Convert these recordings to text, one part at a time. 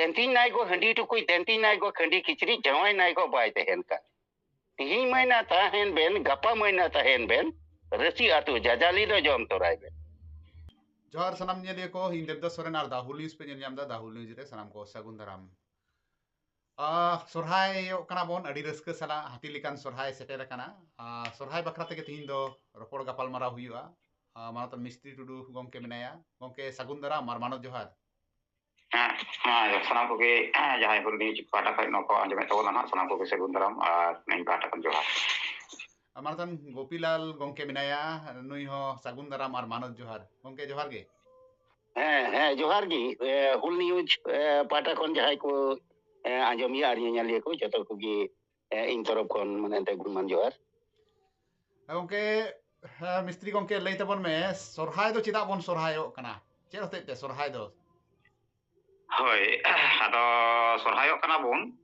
ᱫᱮᱱᱛᱤᱧ ᱱᱟᱭ ᱜᱚ ᱦᱟᱺᱰᱤ ᱴᱩᱠᱩᱭ ᱫᱮᱱᱛᱤᱧ ᱱᱟᱭ ᱜᱚ ᱠᱷᱟᱺᱰᱤ ᱠᱤᱪᱨᱤᱡ ᱡᱟᱶᱟᱭ ᱱᱟᱭ ᱜᱚ ᱵᱟᱭ ᱛᱟᱦᱮᱱ ᱠᱟᱱ ᱛᱤᱦᱤᱧ ᱢᱟᱹᱭᱱᱟ ᱛᱟᱦᱮᱱ ᱵᱮᱱ ᱜᱟᱯᱟ ᱢᱟᱹᱭᱱᱟ ᱛᱟᱦᱮᱱ ᱵᱮᱱ ᱨᱟᱹᱥᱤ ᱟᱛᱩ ᱡᱟᱡᱟᱞᱤ ᱫᱚ ᱡᱚᱢ ᱛᱚᱨᱟᱭ ᱵᱮᱱ ᱡᱚᱦᱟᱨ ᱥᱟᱱᱟᱢ ᱧᱮᱞᱤᱭᱟᱹ ᱠᱚ ᱤᱧ ᱫᱮᱵᱫᱟ ᱥᱚᱨᱮᱱ ᱟᱨ ᱫᱟᱦᱩᱞ ᱱᱤᱭᱩᱡ ᱯᱮ ᱧᱮᱞ ᱧᱟᱢ ᱮᱫᱟ ᱫᱟᱦᱩᱞ ᱱᱤᱭᱩᱡ ᱨᱮ ᱥᱟᱱᱟᱢ ᱠᱚ ᱥᱟᱹᱜᱩᱱ ᱫᱟᱨᱟᱢ ᱥᱚᱨᱦᱟᱭ ᱠᱟᱱᱟ ᱵᱚᱱ ᱟᱹᱰᱤ ᱨᱟᱹᱥᱠᱟᱹ ᱥᱟᱞᱟᱜ ᱦᱟᱹᱛᱤ ᱞᱮᱠᱟᱱ ᱥᱚᱨᱦᱟᱭ ᱥᱮᱴᱮᱨ ᱟᱠᱟᱱᱟ ᱥᱚᱨᱦᱟᱭ ᱵᱟᱠᱷᱨᱟ ᱛᱮᱜᱮ ᱛᱤᱦᱤᱧ ᱫᱚ ᱨᱚᱯᱚᱲ ᱜᱟᱯᱟᱞᱢᱟᱨᱟᱣ ᱦᱩᱭᱩᱜᱼᱟ ᱢᱟᱱᱚᱛ ᱢᱤᱥᱛᱨᱤ ᱴᱩᱰᱩ ᱜᱚᱢᱠᱮ ᱢᱮᱱᱟᱭᱟ ᱜᱚᱢᱠᱮ ᱥᱟᱹᱜᱩᱱ ᱫᱟᱨᱟᱢ ᱟᱨ ᱢᱟᱱᱚᱛ ᱡᱚᱦᱟᱨ Nah, ya, eh, eh, Amartan Gopilal gongke minaya nui ho sagundaram ar manoj johar gongke johar ge eh, johar ge hul pata kon jahai ko anjom ya arnya nyali ko jato ko interop kon menente gunman johar gongke mistri gongke leite pon me sorhai do chita pon sorhai o kana chero te te sorhai do Hoi, ato sorhai yok kana bun.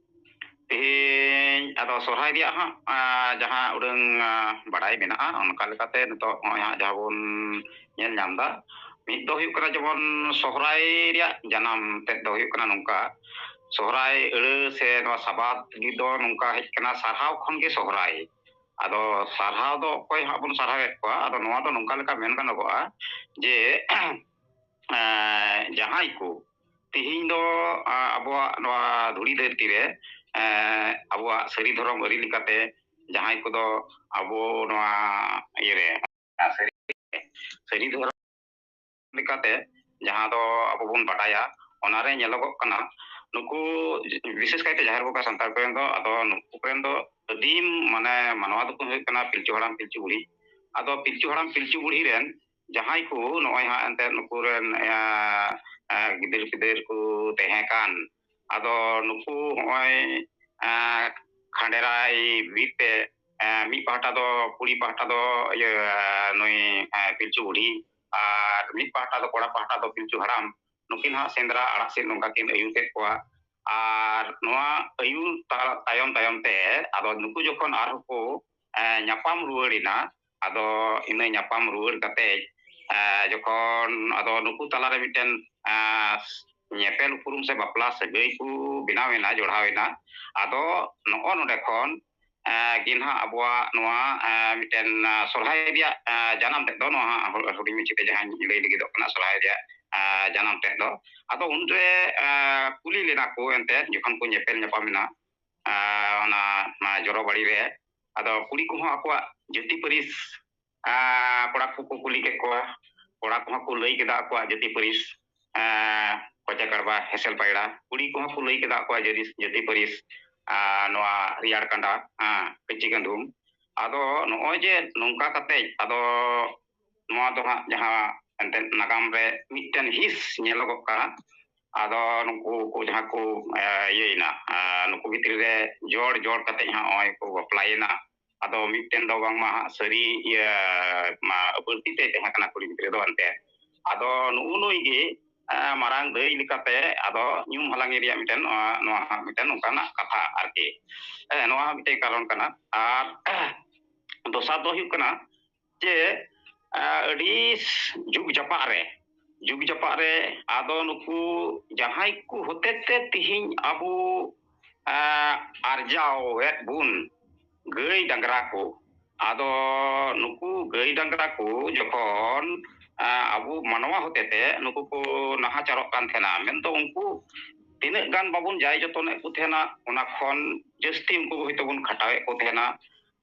Tihin ato sorhai dia ha, ah, jaha udeng ah, barai mina ha, ah, on kali kate nito ngoi oh, ha ya, jaha bun nyen nyamda. Mit do hiu kana jabon sorhai dia janam tet do hiu kana nungka. Sorhai ere se no sabat gido nungka hit kana sarhau kongki sorhai. Ato sarhau do koi ha bun sarhai ek kwa, ato nungka to nungka leka men kana kwa. Je, eh, jaha iku, ᱛᱤᱦᱤᱧ ᱫᱚ ᱟᱵᱚᱣᱟᱜ ᱱᱚᱣᱟ ᱫᱷᱩᱲᱤ ᱫᱷᱟᱹᱨᱛᱤ ᱨᱮ ᱟᱵᱚᱣᱟᱜ ᱥᱟᱹᱨᱤ ᱫᱷᱚᱨᱚᱢ ᱟᱹᱨᱤ ᱞᱮᱠᱟᱛᱮ ᱡᱟᱦᱟᱸᱭ ᱠᱚᱫᱚ ᱟᱵᱚ ᱱᱚᱣᱟ ᱤᱭᱟᱹᱨᱮ ᱥᱟᱹᱨᱤ ᱥᱟᱹᱨᱤ ᱫᱷᱚᱨᱚᱢ ᱞᱮᱠᱟᱛᱮ ᱡᱟᱦᱟᱸ ᱫᱚ ᱟᱵᱚ ᱵᱚᱱ ᱵᱟᱰᱟᱭᱟ ᱚᱱᱟᱨᱮ ᱧᱮᱞᱚᱜᱚᱜ ᱠᱟᱱᱟ ᱱᱩᱠᱩ ᱵᱤᱥᱮᱥ ᱠᱟᱭᱛᱮ ᱡᱟᱦᱮᱨ ᱵᱚᱸᱜᱟ ᱥᱟᱱᱛᱟᱲ ᱠᱚᱨᱮᱱ ᱫᱚ ᱟᱫᱚ ᱱᱩᱠᱩ ᱠᱚᱨᱮᱱ ᱫᱚ ᱟᱹᱫᱤᱢ ᱢᱟᱱᱮ ᱢᱟᱱᱣᱟ ᱫᱚᱠᱚ ᱦᱩᱭᱩᱜ ᱠᱟᱱᱟ ᱯᱤᱞᱪᱩ ᱦᱟᱲᱟᱢ ᱯᱤᱞᱪᱩ ᱵᱩᱲᱦᱤ ᱟᱫᱚ ᱯᱤᱞᱪᱩ ᱦᱟᱲᱟᱢ ᱯᱤᱞᱪᱩ ᱵᱩᱲᱦᱤ ᱨᱮᱱ ᱡᱟᱦᱟᱸᱭ ᱠᱚ ᱱᱚᱜᱼᱚᱭ ᱦᱟᱸᱜ ᱮᱱᱛᱮᱫ ᱱᱩᱠᱩ ᱨᱮᱱ gider eh, gider ku gitu, tehekan atau nuku hoi eh, kanderai bipe eh, mi pahata do puli pahata do ye noi pilcu uri ar ah, mi pahata do kora pahata do pilcu haram nukin ha sendra ara sen nungka kin ayu te kwa ar ah, noa ayu tayom tayom te atau nuku jokon ar ko nyapam ruwuri atau ado inai nyapam ruwuri ka te jokon atau nuku talare biten Ah, nyepel kurum seba plus sebeku binawe na jodhawe na ah. ato no ono dekon ah, ginha abua noa miten solhai dia janam tek do noa huri mi cipe jahan nilai digi do kena solhai dia janam tek do ato undre kuli lina ku ente nyukan ku nyepel nyepa mina ona ma joro bali re ato kuli kuho akua jeti peris kura kuku kuli kekua kurak kuku lei kita akua jeti peris ᱠᱚᱪᱟ ᱠᱟᱲᱵᱟ ᱦᱮᱥᱮᱞ ᱯᱟᱭᱲᱟ ᱠᱩᱲᱤ ᱠᱚᱦᱚᱸ ᱠᱚ ᱞᱟᱹᱭ ᱠᱮᱫᱟ ᱠᱚᱣᱟ ᱡᱟᱹᱨᱤᱥ ᱡᱟᱹᱛᱤ ᱯᱟᱹᱨᱤᱥ ᱱᱚᱣᱟ ᱨᱮᱭᱟᱲ ᱠᱟᱸᱰᱟ ᱠᱟᱹᱪᱤ ᱜᱟᱸᱰᱩᱢ ᱟᱫᱚ ᱱᱚᱜᱼᱚᱭ ᱡᱮ ᱱᱚᱝᱠᱟ ᱠᱟᱛᱮ ᱟᱫᱚ ᱱᱚᱣᱟ ᱫᱚ ᱦᱟᱸᱜ ᱡᱟᱦᱟᱸ ᱮᱱᱛᱮᱫ ᱱᱟᱜᱟᱢ ᱨᱮ ᱢᱤᱫᱴᱮᱱ ᱦᱤᱸᱥ ᱧᱮᱞᱚᱜᱚᱜ ᱠᱟᱱᱟ ᱟᱫᱚ ᱱᱩᱠᱩ ᱠᱚ ᱡᱟᱦᱟᱸ ᱠᱚ ᱤᱭᱟᱹᱭᱮᱱᱟ ᱱᱩᱠᱩ ᱵᱷᱤᱛᱨᱤ ᱨᱮ ᱡᱚᱲ ᱡᱚᱲ ᱠᱟᱛᱮ ᱦᱟᱸᱜ ᱱᱚᱜᱼᱚᱭ ᱠᱚ ᱵᱟᱯᱞᱟᱭᱮᱱᱟ ᱟᱫᱚ ᱢᱤᱫᱴᱮᱱ ᱫᱚ ᱵᱟᱝᱢᱟ ᱦᱟᱸᱜ ᱥᱟᱹᱨᱤ ᱤᱭᱟᱹ ᱵᱟᱹᱲᱛᱤ ᱛᱮ ᱛᱟᱦᱮᱸ ᱠᱟᱱᱟ ᱠᱩᱲᱤ ᱜᱤᱫᱽᱨᱟᱹ ᱫᱚ ᱮᱱᱛᱮ ᱟᱫᱚ ᱱᱩᱜᱼᱩ ᱱᱩᱭ ᱜᱮ Ah, marang dari ini ah, kata atau eh, nyum halang area miten noah miten karena kata arke noah miten kalon karena ar untuk satu hiu kena je ah, di juk juga re juga japa atau nuku jahai ku hotete tihin abu arjau wet eh, bun gei dangeraku atau nuku gei dangeraku jokon ᱟᱵᱚ ᱢᱟᱱᱣᱟ ᱦᱚᱛᱮᱛᱮ ᱱᱩᱠᱩ ᱠᱚ ᱱᱟᱦᱟᱪᱟᱨᱚᱜ ᱠᱟᱱ ᱛᱟᱦᱮᱱᱟ ᱢᱮᱱᱫᱚ ᱩᱱᱠᱩ ᱛᱤᱱᱟᱹᱜ ᱜᱟᱱ ᱵᱟᱵᱚᱱ ᱡᱟᱭ ᱡᱚᱛᱚᱱᱮᱫ ᱠᱚ ᱛᱟᱦᱮᱱᱟ ᱚᱱᱟ ᱠᱷᱚᱱ ᱡᱟᱹᱥᱛᱤ ᱩᱱᱠᱩ ᱦᱚᱭᱛᱳ ᱵᱚᱱ ᱠᱷᱟᱴᱟᱣᱮᱫ ᱠᱚ ᱛᱟᱦᱮᱱᱟ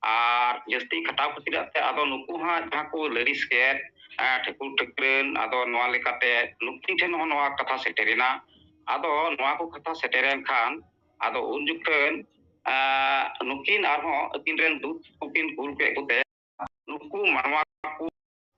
ᱟᱨ ᱡᱟᱹᱥᱛᱤ ᱠᱷᱟᱴᱟᱣ ᱠᱷᱟᱹᱛᱤᱨᱟᱜ ᱛᱮ ᱟᱫᱚ ᱱᱩᱠᱩ ᱦᱟᱸᱜ ᱡᱟᱦᱟᱸ ᱠᱚ ᱞᱟᱹᱲᱤᱥ ᱠᱮᱫ ᱴᱷᱟᱹᱠᱩᱨ ᱴᱷᱟᱹᱠᱨᱟᱹᱱ ᱟᱫᱚ ᱱᱚᱣᱟ ᱞᱮᱠᱟᱛᱮ ᱱᱩᱠᱤᱱ ᱴᱷᱮᱱ ᱦᱚᱸ ᱱᱚᱣᱟ ᱠᱟᱛᱷᱟ ᱥᱮᱴᱮᱨᱮᱱᱟ ᱟᱫᱚ ᱱᱚᱣᱟ ᱠᱚ ᱠᱟᱛᱷᱟ ᱥᱮᱴᱮᱨᱮᱱ ᱠᱷᱟᱱ ᱟᱫᱚ ᱩᱱ ᱡᱚᱠᱷᱚᱱ ᱱᱩᱠᱤᱱ ᱟᱨᱦᱚᱸ ᱟᱹᱠᱤᱱ ᱨᱮᱱ ᱫᱩᱛ ᱠᱚᱠᱤᱱ ᱠᱩᱞ ᱠᱮᱫ ᱠᱚᱛᱮ ᱱᱩᱠᱩ ᱢᱟᱱᱣᱟ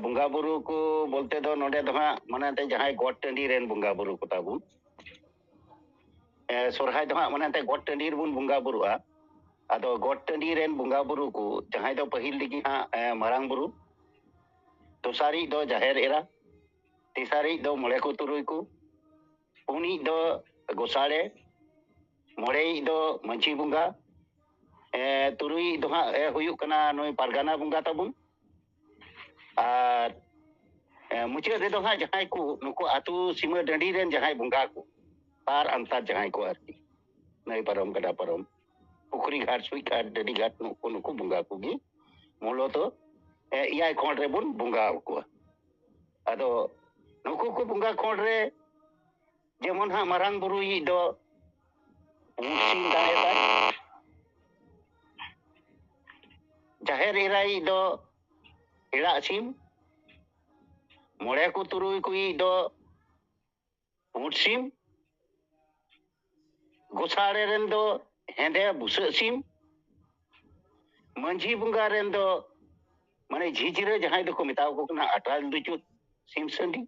bunga buru ku bolte do nonde do ha mana te jahai got te ren bunga buruku ku tabu surhai do ha mana te got te ndi rbun bunga buru ha ado got te ren bunga buruku jahai do pahil di marang buru to sari do jahai rera ti sari do moleku turu iku puni do gosare morei do manci bunga turui i do huyuk kena noi pargana bunga tabung mucik ada dong ha jangan ku nuku atu sima dendi dan ya jangan bunga ku par antar jangan ya ku arti nai parom kada parom ukuri khar suwi khar dendi khar nuku nuku bunga ku gi mulo to iya eh, kontre bun bunga ku ado nuku ku bunga kontre jemon ha marang buru i do musim dahe tak jahe rirai do ᱮᱲᱟᱜ ᱥᱤᱢ ᱢᱚᱬᱮ ᱠᱚ ᱛᱩᱨᱩᱭ ᱠᱚ ᱫᱚ ᱯᱩᱸᱰ ᱥᱤᱢ ᱜᱳᱥᱟᱲᱮ ᱨᱮᱱ ᱫᱚ ᱦᱮᱸᱫᱮ ᱵᱩᱥᱟᱹᱜ ᱥᱤᱢ ᱢᱟᱺᱡᱷᱤ ᱵᱚᱸᱜᱟ ᱨᱮᱱ ᱫᱚ ᱢᱟᱱᱮ ᱡᱷᱤᱡᱨᱟᱹ ᱡᱟᱦᱟᱸᱭ ᱫᱚᱠᱚ ᱢᱮᱛᱟᱣ ᱠᱚ ᱠᱟᱱᱟ ᱟᱴᱟᱞ ᱫᱩᱪᱩᱛ ᱥᱤᱢ ᱥᱟᱺᱰᱤ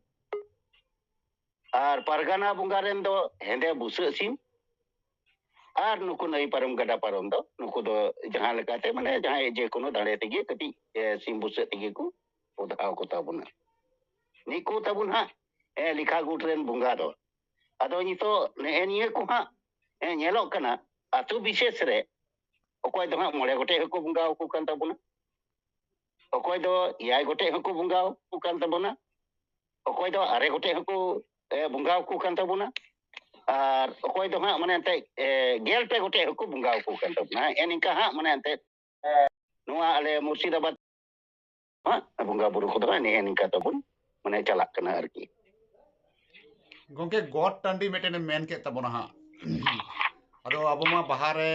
ᱟᱨ ᱯᱟᱨᱜᱟᱱᱟ ᱵᱚᱸᱜᱟ ᱨᱮᱱ ᱫᱚ ᱦᱮᱸᱫᱮ ᱵᱩᱥᱟᱹᱜ ᱥᱤᱢ ᱟᱨ ᱱᱩᱠᱩ ᱱᱟᱹᱭ ᱯᱟᱨᱚᱢ ᱜᱟᱰᱟ ᱯᱟᱨᱚᱢ ᱫᱚ ᱱᱩᱠᱩ ᱫᱚ ᱡᱟᱦᱟᱸ ᱞᱮᱠᱟᱛᱮ ᱢᱟᱱᱮ ᱡᱟᱦᱟᱸᱭ ᱡᱮ ᱠᱳᱱᱳ ᱫᱟᱲᱮ ᱛᱮᱜᱮ ᱠᱟᱹᱴᱤᱡ ᱥᱤᱢ ᱵᱩᱥᱟᱹᱜ ᱛᱮᱜᱮ ᱠᱚ ᱯᱚᱫᱷᱟᱣ ᱠᱚ ᱛᱟᱵᱚᱱᱟ ᱱᱤᱠᱩ ᱛᱟᱵᱚᱱ ᱦᱟᱸᱜ ᱞᱮᱠᱷᱟ ᱜᱩᱴ ᱨᱮᱱ ᱵᱚᱸᱜᱟ ᱫᱚ ᱟᱫᱚ ᱱᱤᱛᱚᱜ ᱱᱮᱜᱼᱮ ᱱᱤᱭᱟᱹ ᱠᱚ ᱦᱟᱸᱜ ᱧᱮᱞᱚᱜ ᱠᱟᱱᱟ ᱟᱛᱳ ᱵᱤᱥᱮᱥ ᱨᱮ ᱚᱠᱚᱭ ᱫᱚ ᱦᱟᱸᱜ ᱢᱚᱬᱮ ᱜᱚᱴᱮᱡ ᱦᱚᱸᱠᱚ ᱵᱚᱸᱜᱟ ᱟᱠᱚ ᱠᱟᱱ ᱛᱟᱵᱚᱱᱟ ᱚᱠᱚᱭ ᱫᱚ ᱮᱭᱟᱭ ᱜᱚᱴᱮᱡ ᱦᱚᱸᱠᱚ ᱵᱚᱸᱜᱟ ᱟᱠᱚ ᱠᱟᱱ ᱛᱟᱵᱚᱱᱟ ᱚᱠᱚᱭ ᱫᱚ ᱟᱨᱮ ᱜᱚᱴᱮᱡ ᱦᱚᱸᱠᱚ ᱵᱚᱸᱜᱟ ᱟᱠᱚ ᱠᱟᱱ ᱛᱟᱵᱚᱱᱟ ᱟᱨ ᱚᱠᱚᱭ ᱫᱚ ᱦᱟᱸᱜ ᱢᱟᱱᱮ ᱮᱱᱛᱮ ᱜᱮᱞ ᱯᱮ ᱜᱚᱴᱮᱡ ᱦᱟᱹᱠᱩ ᱵᱚᱸᱜᱟ ᱟᱠᱚ ᱠᱟᱱ ᱛᱟᱵᱚᱱᱟ ᱮ ᱱᱤᱝᱠᱟ ᱦᱟᱸᱜ ᱢᱟᱱᱮ ᱮᱱᱛᱮ ᱱᱚᱣᱟ ᱟᱞᱮ ᱢᱩᱨᱥᱤᱫᱟᱵᱟᱫ ᱦᱟᱸᱜ ᱵᱚᱸᱜᱟ ᱵᱩᱨᱩ ᱠᱚᱫᱚ ᱱᱮ ᱱᱤᱝᱠᱟ ᱛᱟᱵᱚᱱ ᱢᱟᱱᱮ ᱪᱟᱞᱟᱜ ᱠᱟᱱᱟ ᱟᱨᱠᱤ ᱜᱚᱝᱠᱮ ᱜᱚᱴ ᱴᱟᱺᱰᱤ ᱢᱤᱫᱴᱮᱱ ᱢᱮᱱ ᱠᱮᱫ ᱛᱟᱵᱚᱱᱟ ᱦᱟᱸᱜ ᱟᱫᱚ ᱟᱵᱚ ᱢᱟ ᱵᱟᱦᱟ ᱨᱮ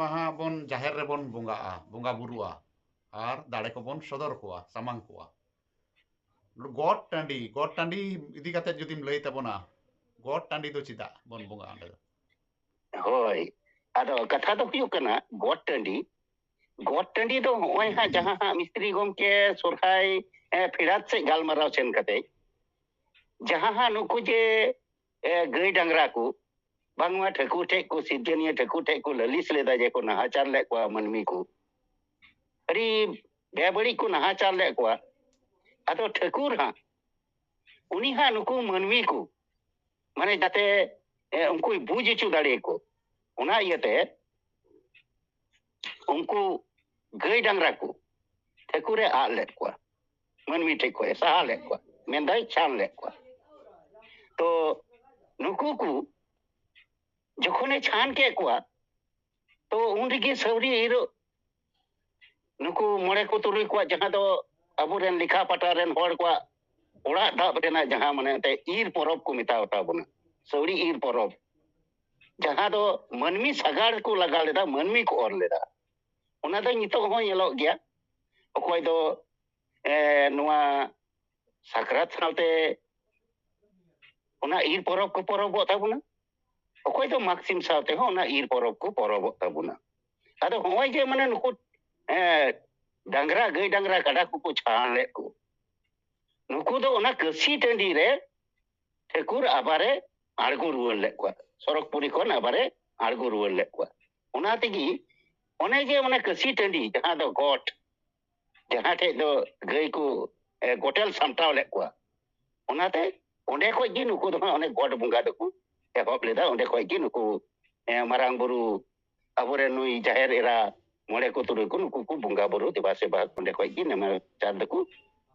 ᱢᱟ ᱦᱟᱸᱜ ᱵᱚᱱ ᱡᱟᱦᱮᱨ ᱨᱮᱵᱚᱱ ᱵᱚᱸᱜᱟᱜᱼᱟ ᱵᱚᱸᱜᱟ ᱵᱩᱨᱩᱜᱼᱟ ᱟᱨ ᱫᱟᱲᱮ ᱠᱚᱵᱚᱱ ᱥᱚᱫᱚᱨ ᱠᱚᱣᱟ ᱥᱟᱢᱟᱝ ᱠᱚᱣᱟ ᱜᱚᱴ ᱴᱟᱺᱰᱤ ᱜᱚᱴ ᱴᱟᱺᱰᱤ ᱤᱫᱤ ᱠᱟᱛᱮ ᱡᱩᱫᱤᱢ ᱞᱟᱹᱭ ᱛᱟᱵᱚᱱᱟ ᱜᱚᱴ ᱴᱟᱺᱰᱤ ᱫᱚ ᱪᱮᱫᱟᱜ ᱵᱚᱱ ᱵᱚᱸᱜᱟᱜᱼᱟ ᱚᱸᱰᱮ ᱫᱚ ᱦᱳᱭ ᱟᱫᱚ ᱠᱟᱛᱷᱟ ᱫᱚ ᱦᱩᱭᱩᱜ ᱠᱟᱱᱟ ᱜᱚᱴ ᱴᱟᱺᱰᱤ ᱜᱚᱴ ᱴᱟᱺᱰᱤ ᱫᱚ ᱱᱚᱜᱼᱚᱭ ᱦᱟᱸᱜ ᱡᱟᱦᱟᱸ ᱦᱟᱸᱜ ᱢᱤᱥᱛᱨᱤ ᱜᱚᱢᱠᱮ ᱥᱚᱨᱦᱟᱭ ᱯᱷᱮᱰᱟᱛ ᱥᱮᱫ ᱜᱟᱞᱢᱟᱨᱟᱣ ᱥᱮᱱ ᱠᱟᱛᱮ ᱡᱟᱦᱟᱸ ᱦᱟᱸᱜ ᱱᱩᱠᱩ ᱡᱮ ᱜᱟᱹᱭ ᱰᱟᱝᱨᱟ ᱠᱚ ᱵᱟᱝᱢᱟ ᱴᱷᱟᱹᱠᱩᱨ ᱴᱷᱮᱡ ᱠᱚ ᱥᱤᱨᱡᱚᱱᱤᱭᱟᱹ ᱴᱷᱟᱹᱠᱩᱨ ᱴᱷᱮᱡ ᱠᱚ ᱞᱟᱹᱞᱤᱥ ᱞᱮᱫᱟ ᱡᱮ ᱠᱚ ᱱᱟᱦᱟᱪᱟᱨ ᱞᱮᱫ ᱠᱚᱣᱟ ᱢᱟᱹᱱᱢᱤ ᱠᱚ ᱟᱹᱰᱤ ᱵᱮᱵᱟᱹᱲᱤᱡ ᱠᱚ ᱱᱟᱦᱟᱪᱟᱨ ᱞᱮᱫ ᱠᱚᱣᱟ ᱟᱫᱚ ᱴᱷᱟᱹᱠᱩᱨ ᱦᱟᱸᱜ ᱩᱱᱤ ᱦᱟᱸᱜ ᱱᱩᱠᱩ ᱢᱟᱹᱱᱢᱤ ᱠᱚ ᱢᱟᱱᱮ ᱡᱟᱛᱮ ᱩᱱᱠᱩᱭ ᱵᱩᱡ ᱦᱚᱪᱚ ᱫᱟᱲᱮᱭᱟᱠᱚ ᱚᱱᱟ ᱤᱭᱟᱹᱛᱮ ᱩᱱᱠᱩ ᱜᱟᱹᱭ ᱰᱟᱝᱨᱟ ᱠᱚ ᱴᱷᱟᱹᱠᱩᱨᱮ ᱟᱫ ᱞᱮᱫ ᱠᱚᱣᱟ ᱢᱟᱹᱱᱢᱤ ᱴᱷᱮᱡ ᱠᱷᱚᱡ ᱥᱟᱦᱟ ᱞᱮᱫ kowa ᱢᱮᱱᱫᱟᱭ ᱪᱷᱟᱱ led kowa ᱛᱚ ᱱᱩᱠᱩ ᱠᱚ ᱡᱚᱠᱷᱚᱱᱮ ᱪᱷᱟᱱ ᱠᱮᱫ kowa ᱛᱚ ᱩᱱ ᱨᱮᱜᱮ ᱥᱟᱹᱣᱨᱤ ᱤᱨᱚᱜ ᱱᱩᱠᱩ ᱢᱚᱬᱮ ᱠᱚ ᱛᱩᱨᱩᱭ ᱠᱚᱣᱟᱜ ᱡᱟᱦᱟᱸ ᱫᱚ ᱟᱵᱚᱨᱮᱱ ᱞᱮᱠᱷᱟ ᱯᱟᱴᱟ ᱨᱮᱱ ᱦᱚᱲ ᱠᱚᱣᱟᱜ ᱚᱲᱟᱜ ᱫᱟᱜ ᱨᱮᱱᱟᱜ ᱡᱟᱦᱟᱸ ᱢᱟᱱᱮ ᱮᱱᱛᱮ ᱤᱨ ᱯᱚᱨᱚᱵᱽ ᱠᱚ ᱢᱮᱛᱟᱣ ᱛᱟᱵᱚᱱᱟ ᱥᱟᱹᱣᱲᱤ ᱤᱨ ᱯᱚᱨᱚᱵᱽ ᱡᱟᱦᱟᱸ ᱫᱚ ᱢᱟᱹᱱᱢᱤ ᱥᱟᱜᱟᱲ ᱠᱚ ᱞᱟᱜᱟᱣ ᱞᱮᱫᱟ ᱢᱟᱹᱱᱢᱤ ᱠᱚ ᱚᱨ ᱞᱮᱫᱟ ᱚᱱᱟ ᱫᱚ ᱱᱤᱛᱚᱜ ᱦᱚᱸ ᱧᱮᱞᱚᱜ ᱜᱮᱭᱟ ᱚᱠᱚᱭ ᱫᱚ ᱱᱚᱣᱟ ᱥᱟᱠᱨᱟᱛ ᱥᱟᱶᱛᱮ ᱚᱱᱟ ᱤᱨ ᱯᱚᱨᱚᱵᱽ ᱠᱚ ᱯᱚᱨᱚᱵᱚᱜ ᱛᱟᱵᱚᱱᱟ ᱚᱠᱚᱭ ᱫᱚ ᱢᱟᱜᱥᱤᱢ ᱥᱟᱶᱛᱮ ᱦᱚᱸ ᱚᱱᱟ ᱤᱨ ᱯᱚᱨᱚᱵᱽ ᱠᱚ ᱯᱚᱨᱚᱵᱚᱜ ᱛᱟᱵᱚᱱᱟ ᱟᱫᱚ ᱦᱚᱸᱜᱼᱚᱭ ᱡᱮ ᱢᱟᱱᱮ ᱱᱩᱠᱩ ᱰᱟᱝᱨᱟ ᱜᱟᱹᱭ ᱰᱟᱝᱨᱟ ᱠᱟᱰᱟ ᱠᱚᱠᱚ ᱪᱷᱟᱲ ᱞᱮᱫ ᱠᱚ ᱱᱩᱠᱩ ᱫᱚ ᱚᱱᱟ ᱠᱟᱹᱥᱤ ᱴᱟᱺᱰᱤ ᱨᱮ ᱴᱷᱟᱹᱠᱩᱨ ᱟᱵᱟᱨᱮ ᱟᱬᱜᱚ ᱨᱩᱣᱟᱹᱲ ᱞᱮᱫ ᱠᱚᱣᱟ ᱥᱚᱨᱚᱜᱽᱯᱩᱨᱤ ᱠᱷᱚᱱ ᱟᱵᱟᱨᱮ ᱟᱬᱜᱚ ᱨᱩᱣᱟᱹᱲ ᱞᱮᱫ ᱠᱚᱣᱟ ᱚᱱᱟ ᱛᱮᱜᱮ ᱚᱱᱮ ᱡᱮ ᱚᱱᱟ ᱠᱟᱹᱥᱤ ᱴᱟᱺᱰᱤ ᱡᱟᱦᱟᱸ ᱫᱚ ᱜᱚᱴ ᱡᱟᱦᱟᱸ ᱴᱷᱮᱡ ᱫᱚ ᱜᱟᱹᱭ ᱠᱚ ᱜᱚᱴᱮᱞ ᱥᱟᱢᱴᱟᱣ ᱞᱮᱫ ᱠᱚᱣᱟ ᱚᱱᱟᱛᱮ ᱚᱸᱰᱮ ᱠᱷᱚᱡ ᱜᱮ ᱱᱩᱠᱩ ᱫᱚ ᱚᱱᱮ ᱜᱚᱴ ᱵᱚᱸᱜᱟ ᱫᱚᱠᱚ ᱮᱦᱚᱵ ᱞᱮᱫᱟ ᱚᱸᱰᱮ ᱠᱷᱚᱡ ᱜᱮ ᱱᱩᱠᱩ ᱢᱟᱨᱟᱝ ᱵᱩᱨᱩ ᱟᱵᱚᱨᱮᱱ ᱱᱩᱭ ᱡᱟᱦᱮᱨ ᱮᱨᱟ ᱢᱚᱬᱮ ᱠᱚ ᱛᱩᱨᱩᱭ ᱠᱚ ᱱᱩᱠᱩ ᱠᱚ ᱵᱚᱸᱜᱟ ᱵᱩᱨᱩ ᱫᱮᱵᱟ ᱥᱮᱵᱟ ᱚᱸᱰᱮ ᱠᱷᱚᱡ ᱜᱮ ᱱᱮᱢᱟᱪᱟᱨ ᱫᱚᱠᱚ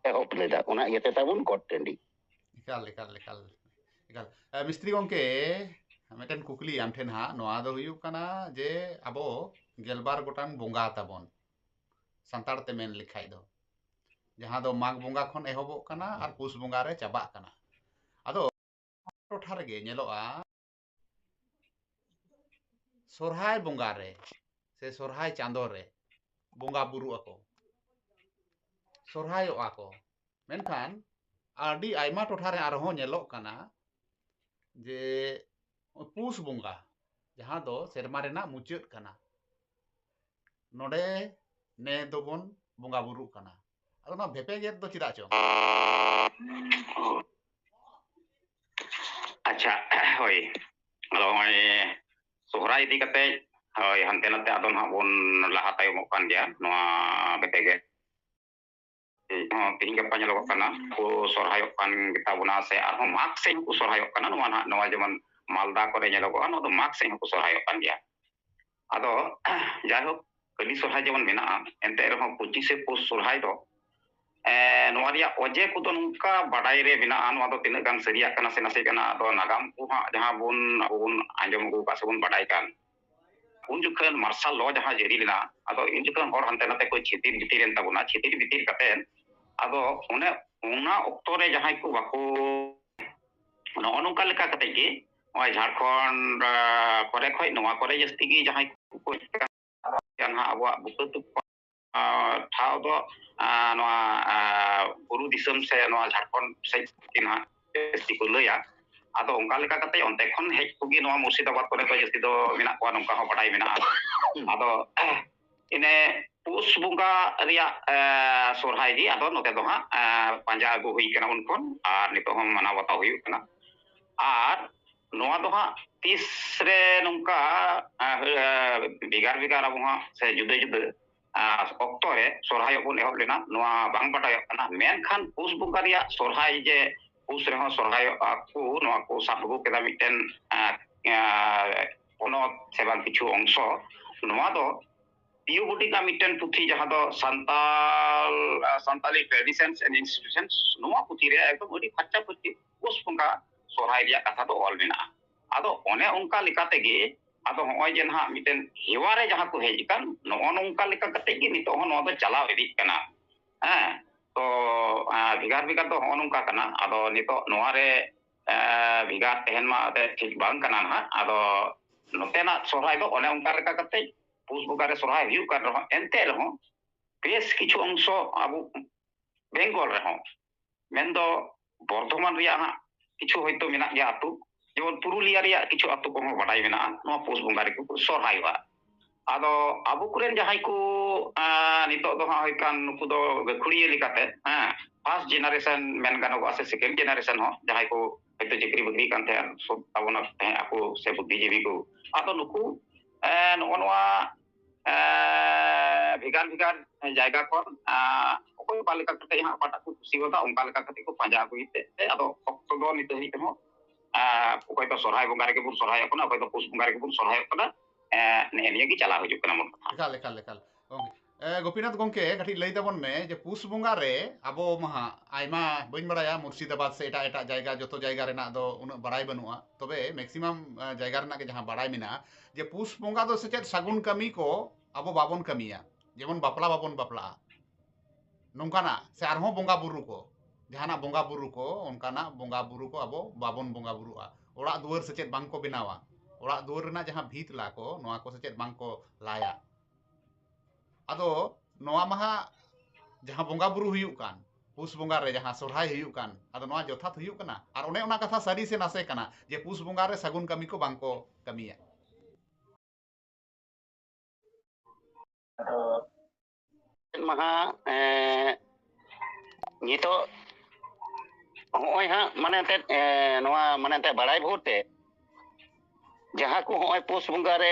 ᱮᱦᱚᱵ ᱞᱮᱫᱟ ᱚᱱᱟ ᱤᱭᱟᱹᱛᱮ ᱛᱟᱵᱚᱱ ᱜᱚᱴ ᱴᱟᱺᱰᱤ ᱮᱠᱟᱞ ᱮᱠᱟᱞ ᱮᱠᱟᱞ ᱮᱠᱟᱞ ᱢᱤᱥᱛᱨᱤ ᱜᱚᱝᱠᱮ ᱢᱤᱫᱴᱮᱱ ᱠᱩᱠᱞᱤ ᱟᱢ ᱴᱷᱮᱱ ᱦᱟᱸᱜ ᱱᱚᱣᱟ ᱫᱚ ᱦᱩᱭᱩᱜ ᱠᱟᱱᱟ ᱡᱮ ᱟᱵᱚ ᱜᱮᱞᱵᱟᱨ ᱜᱚᱴᱟᱝ ᱵᱚᱸᱜᱟ ᱛᱟᱵᱚᱱ ᱥᱟᱱᱛᱟᱲ ᱛᱮ ᱢᱮᱱ ᱞᱮᱠᱷᱟᱡ ᱫᱚ ᱡᱟᱦᱟᱸ ᱫᱚ ᱢᱟᱜᱽ ᱵᱚᱸᱜᱟ ᱠᱷᱚᱱ ᱮᱦᱚᱵᱚᱜ ᱠᱟᱱᱟ ᱟᱨ ᱯᱩᱥ ᱵᱚᱸᱜᱟ ᱨᱮ ᱪᱟᱵᱟᱜ ᱠᱟᱱᱟ ᱟᱫᱚ ᱴᱚᱴᱷᱟ ᱨᱮᱜᱮ ᱧᱮᱞᱚᱜᱼᱟ ᱥᱚᱨᱦᱟᱭ ᱵᱚᱸᱜᱟ ᱨᱮ ᱥᱮ ᱥᱚᱨᱦᱟᱭ ᱪᱟᱸᱫᱚ ᱨᱮ ᱵᱚᱸᱜᱟ ᱵᱩᱨᱩᱜ ᱟᱠᱚ sorhayo ako. Menkan, aldi ay matotare araho nyelok kana, je pus bunga, jahado sermare na mucut kana. Node ne dobon bunga buru kana. Ako na bepe get do cita cho. Acha, hoi, alo ngai sorhayo di kate. Hoi, hantena te adon habon lahatai ayo mokan dia, noa bepe get pihingapanya loka kana ku sorhayo kan kita buna se arho anu, maksing ku sorhayo no kan. anu, mana no anu, jaman ko nya loka ano do maksing ku sorhayo kan dia ado jahok ente roho puji se eh no dia oje nungka badai re mena ano kana nagam ku ha bun bun anjom ku kan उन जखन martial law जहाँ जारी लेना अदो इन जखन और हनते नाते कोई छितिर ᱟᱫᱚ ᱚᱱᱮ ᱚᱱᱟ ᱚᱠᱛᱚ ᱨᱮ ᱡᱟᱦᱟᱸᱭ ᱠᱚ ᱵᱟᱠᱚ ᱱᱚᱜᱼᱚ ᱱᱚᱝᱠᱟ ᱞᱮᱠᱟ ᱠᱟᱛᱮ ᱜᱮ ᱱᱚᱜᱼᱚᱭ ᱡᱷᱟᱲᱠᱷᱚᱸᱰ ᱠᱚᱨᱮ ᱠᱷᱚᱡ ᱱᱚᱣᱟ ᱠᱚᱨᱮ ᱡᱟᱹᱥᱛᱤ ᱜᱮ ᱡᱟᱦᱟᱸᱭ ᱠᱚ ᱡᱟᱦᱟᱸ ᱟᱵᱚᱣᱟᱜ ᱵᱩᱠᱟᱹ ᱴᱷᱟᱶ ᱫᱚ ᱱᱚᱣᱟ ᱵᱩᱨᱩ ᱫᱤᱥᱚᱢ ᱥᱮ ᱱᱚᱣᱟ ᱡᱷᱟᱲᱠᱷᱚᱸᱰ ᱥᱮᱡ ᱡᱟᱹᱥᱛᱤ ᱠᱚ ᱞᱟᱹᱭᱟ ᱟᱫᱚ ᱚᱱᱠᱟ ᱞᱮᱠᱟ ᱠᱟᱛᱮ ᱚᱱᱛᱮ ᱠᱷᱚᱱ ᱦᱮᱡ ᱠᱚᱜᱮ ᱱᱚᱣᱟ ᱢᱩᱨᱥᱤᱫᱟᱵᱟᱫ ᱠᱚᱨᱮ ᱠᱚ ᱡᱟᱹᱥᱛᱤ ᱫᱚ ᱢᱮᱱᱟᱜ ᱠᱚᱣᱟ ᱱᱚᱝᱠᱟ ᱦᱚᱸ ᱵᱟᱰᱟᱭ ᱢᱮᱱᱟᱜᱼᱟ ᱟᱫᱚ ine pus bunga ria uh, surhai di atau noke toha uh, eh, panja agu hui kena unkon ar nito hong mana watau hui ar noa toha tisre nungka uh, uh, bigar bigar abu ha se jude jude uh, oktore surhai opun eho lena noa bang pada yo kena men kan pus bunga ria surhai je pus reho surhai aku noa ku sabu kita miten uh, uh, ono sebang kicu ongso Noa toh ᱤᱭᱩᱵᱩᱴᱤᱠᱟ ᱢᱤᱫᱴᱮᱱ ᱯᱩᱛᱷᱤ ᱡᱟᱦᱟᱸ ᱫᱚ Santal Santali traditions and institutions ᱱᱚᱣᱟ ᱯᱩᱛᱷᱤ ᱨᱮ ᱮᱠᱫᱚᱢ ᱟᱹᱰᱤ ᱯᱷᱟᱨᱪᱟ ᱯᱷᱟᱨᱪᱤ ᱯᱩᱥ ᱵᱚᱸᱜᱟ ᱥᱚᱨᱦᱟᱭ ᱨᱮᱭᱟᱜ ᱠᱟᱛᱷᱟ ᱫᱚ ᱚᱞ ᱢᱮᱱᱟᱜᱼᱟ ᱟᱫᱚ ᱚᱱᱮ ᱚᱱᱠᱟ ᱞᱮᱠᱟ ᱛᱮᱜᱮ ᱟᱫᱚ ᱦᱚᱸᱜᱼᱚᱭ ᱡᱮ ᱱᱟᱦᱟᱜ ᱢᱤᱫᱴᱮᱱ ᱦᱮᱣᱟ ᱨᱮ ᱡᱟᱦᱟᱸ ᱠᱚ ᱦᱮᱡ ᱟᱠᱟᱱ ᱱᱚᱜᱼᱚ ᱱᱚᱝᱠᱟ ᱞᱮᱠᱟ ᱠᱟᱛᱮᱫ ᱜᱮ ᱱᱤᱛᱚᱜ ᱦᱚᱸ ᱱᱚᱣᱟ ᱫᱚ ᱪᱟᱞᱟᱣ ᱤᱫᱤᱜ ᱠᱟᱱᱟ ᱦᱮᱸ ᱛᱚ ᱵᱷᱮᱜᱟᱨ ᱵᱷᱮᱜᱟᱨ ᱫᱚ ᱦᱚᱸᱜᱼᱚ ᱱᱚᱝᱠᱟ ᱠᱟᱱᱟ ᱟᱫᱚ ᱱᱤᱛᱚᱜ ᱱᱚᱣᱟ ᱨᱮ ᱵᱷᱮᱜᱟᱨ ᱛᱟᱦᱮᱱ ᱢᱟ ᱴᱷᱤᱠ ᱵᱟᱝ ᱠᱟᱱᱟ ᱱᱟᱦᱟᱜ ᱟᱫᱚ ᱱᱚᱛᱮᱱᱟᱜ ᱥᱚᱨᱦᱟᱭ ᱫᱚ ᱚᱱᱮ ᱚᱱᱠᱟ ᱞᱮᱠᱟ ᱠᱟᱛᱮᱫ Pusbukare sorai viu kare ho ente ro ho pes ki chong abu bengol ro mendo bordo man ria ya ha ki chong ho ito mina ki ya atu jom puru lia ria ki chong no pusbukare ki kuro sorai wa atau abu kuren ja haiku nito do ha ho ikan nuku do kate ha pas generation men kan ho ase sekem generation ho ja haiku ito jekri bukri kante an so abu na eh, aku sebut bukri jebi atau ato nuku ᱱᱚᱜᱼᱚ ᱱᱚᱣᱟ ᱵᱷᱮᱜᱟᱨ ᱵᱷᱮᱜᱟᱨ ᱡᱟᱭᱜᱟ ᱠᱷᱚᱱ ᱚᱠᱚᱭ ᱚᱠᱟ ᱞᱮᱠᱟ ᱠᱟᱛᱮ ᱦᱟᱸᱜ ᱚᱠᱟᱴᱟᱜ ᱠᱚ ᱠᱩᱥᱤᱣᱟᱫᱟ ᱚᱱᱠᱟ ᱞᱮᱠᱟ ᱠᱟᱛᱮ ᱠᱚ ᱯᱟᱸᱡᱟ ᱟᱹᱜᱩᱭᱮᱫ ᱛᱮ ᱟᱫᱚ ᱚᱠᱛᱚ ᱫᱚ ᱱᱤᱛ ᱦᱟᱹᱵᱤᱡ ᱛᱮᱦᱚᱸ ᱚᱠᱚᱭ ᱫᱚ ᱥᱚᱨᱦᱟᱭ ᱵᱚᱸᱜᱟ ᱨᱮᱜᱮ ᱵᱚᱱ ᱥᱚᱨᱦᱟᱭᱚᱜ ᱠᱟᱱᱟ ᱚᱠᱚᱭ ᱫᱚ ᱯᱩᱥ ᱵᱚᱸᱜᱟ ᱨᱮᱜᱮ ᱵᱚᱱ ᱥᱚᱨᱦᱟᱭᱚᱜ ᱠᱟᱱᱟ ᱱᱮᱜᱼᱮ ᱱᱤᱭᱟᱹ ᱜᱮ ᱪᱟᱞᱟᱣ ᱦᱤᱡᱩᱜ ᱠᱟᱱᱟ ᱢᱚᱱ ᱠᱟᱛᱷᱟ ᱮᱠᱟᱞ ᱮᱠᱟᱞ ᱮᱠᱟᱞ गोपीनाथ गोमे कटी लैताबन में जो पुष बंगारे अब महा बड़ा मुर्शिदाबाद से एट एट जैगा जो जैगारे तो उन्ना बड़ा बनू तब तो मैक्सीम जैगारे जहाँ बड़ा मेना जे पुष बंगा तो सेचे सगुन कमी को अब बाबन कमी जेबन बापला बाबन बापला नौकाना से बंगा बुरु को जहाँ बंगा बुरु को उनका बंगा बुरु को अब बाबन बंगा बुरु दुआर सेचे बनावा दुआर जहाँ भीत ला को सेचे बा लाया ᱟᱫᱚ ᱱᱚᱣᱟ ᱢᱟᱦᱟ ᱡᱟᱦᱟᱸ ᱵᱚᱸᱜᱟ ᱵᱩᱨᱩ ᱦᱩᱭᱩᱜ ᱠᱟᱱ ᱯᱩᱥ ᱵᱚᱸᱜᱟ ᱨᱮ ᱡᱟᱦᱟᱸ ᱥᱚᱨᱦᱟᱭ ᱦᱩᱭᱩᱜ ᱠᱟᱱ ᱟᱫᱚ ᱱᱚᱣᱟ ᱡᱚᱛᱷᱟᱛ ᱦᱩᱭᱩᱜ ᱠᱟᱱᱟ ᱟᱨ ᱚᱱᱮ ᱚᱱᱟ ᱠᱟᱛᱷᱟ ᱥᱟᱹᱨᱤ ᱥᱮ ᱱᱟᱥᱮ ᱠᱟᱱᱟ ᱡᱮ ᱯᱩᱥ ᱵᱚᱸᱜᱟ ᱨᱮ ᱥᱟᱹᱜᱩᱱ ᱠᱟᱹᱢᱤ ᱠᱚ ᱵᱟᱝ ᱠᱚ ᱠᱟᱹᱢᱤᱭᱟ ᱟᱫᱚ ᱢᱟᱦᱟ ᱱᱤᱛᱚᱜ ᱦᱚᱸᱜᱼᱚᱭ ᱦᱟᱸᱜ ᱢᱟᱱᱮ ᱮᱱᱛᱮᱫ ᱱᱚᱣᱟ ᱢᱟᱱᱮ ᱮᱱᱛᱮᱫ ᱵᱟᱲᱟᱭ ᱵᱷᱳᱨ ᱛᱮ ᱡᱟᱦᱟᱸ ᱠᱚ ᱦᱚᱸᱜᱼᱚᱭ ᱯᱩᱥ ᱵᱚᱸᱜᱟ ᱨᱮ